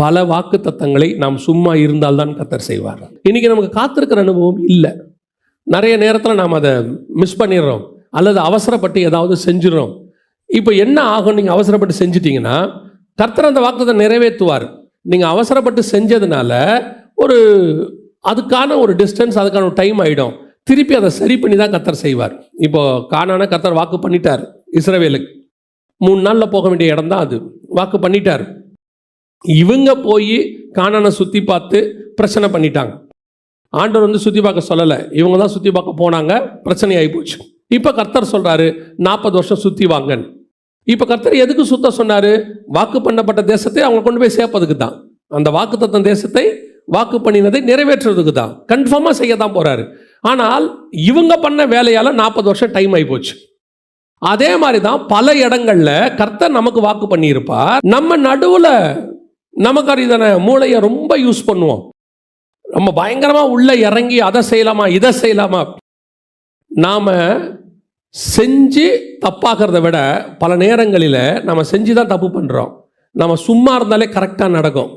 பல வாக்கு தத்தங்களை நாம் சும்மா இருந்தால்தான் கத்தர் செய்வார். இன்னைக்கு நமக்கு காத்திருக்கிற அனுபவம் இல்லை. நிறைய நேரத்தில் நாம் அதை மிஸ் பண்ணிடுறோம். அல்லது அவசரப்பட்டு ஏதாவது செஞ்சிடறோம். இப்போ என்ன ஆகும்? நீங்கள் அவசரப்பட்டு செஞ்சிட்டிங்கன்னா கர்த்தர் அந்த வாக்குத்தை நிறைவேற்றுவார். நீங்கள் அவசரப்பட்டு செஞ்சதுனால ஒரு அதுக்கான ஒரு டிஸ்டன்ஸ் அதுக்கான ஒரு டைம் ஆகிடும் திருப்பி அதை சரி பண்ணி தான் கத்தர் செய்வார். இப்போ காணான கத்தர் வாக்கு பண்ணிட்டார். இஸ்ரவேலுக்கு. மூணு நாளில் போக வேண்டிய இடம் தான் அது. வாக்கு பண்ணிட்டார். இவங்க போய் காணானை சுற்றி பார்த்து பிரச்சனை பண்ணிட்டாங்க. ஆண்டவர் வந்து சுற்றி பார்க்க சொல்லலை. இவங்க தான் சுற்றி பார்க்க போனாங்க. பிரச்சனை ஆகி போச்சு. இப்போ கர்த்தர் சொல்கிறாரு நாற்பது வருஷம் சுற்றி வாங்கன்னு. இப்போ கர்த்தர் எதுக்கு சுத்த சொன்னார்? வாக்கு பண்ணப்பட்ட தேசத்தை அவங்க கொண்டு போய் சேர்ப்பதுக்கு தான். அந்த வாக்கு தத்தம் தேசத்தை வாக்கு பண்ணினதை நிறைவேற்றுறதுக்கு தான். கன்ஃபார்மாக செய்ய தான் போகிறாரு ஆனால் இவங்க பண்ண வேலையால் நாற்பது வருஷம் டைம் ஆகி போச்சு. அதே மாதிரி தான் பல இடங்களில் கர்த்தர் நமக்கு வாக்கு பண்ணியிருப்பார். நம்ம நடுவில் நமக்கு அறிதான மூளையை ரொம்ப யூஸ் பண்ணுவோம். நம்ம பயங்கரமாக உள்ள இறங்கி அதை செய்யலாமா இதை செய்யலாமா? நாம் செஞ்சு தப்பாகிறத விட பல நேரங்களில் நம்ம செஞ்சு தான் தப்பு பண்ணுறோம் நம்ம சும்மா இருந்தாலே கரெக்டாக நடக்கும்.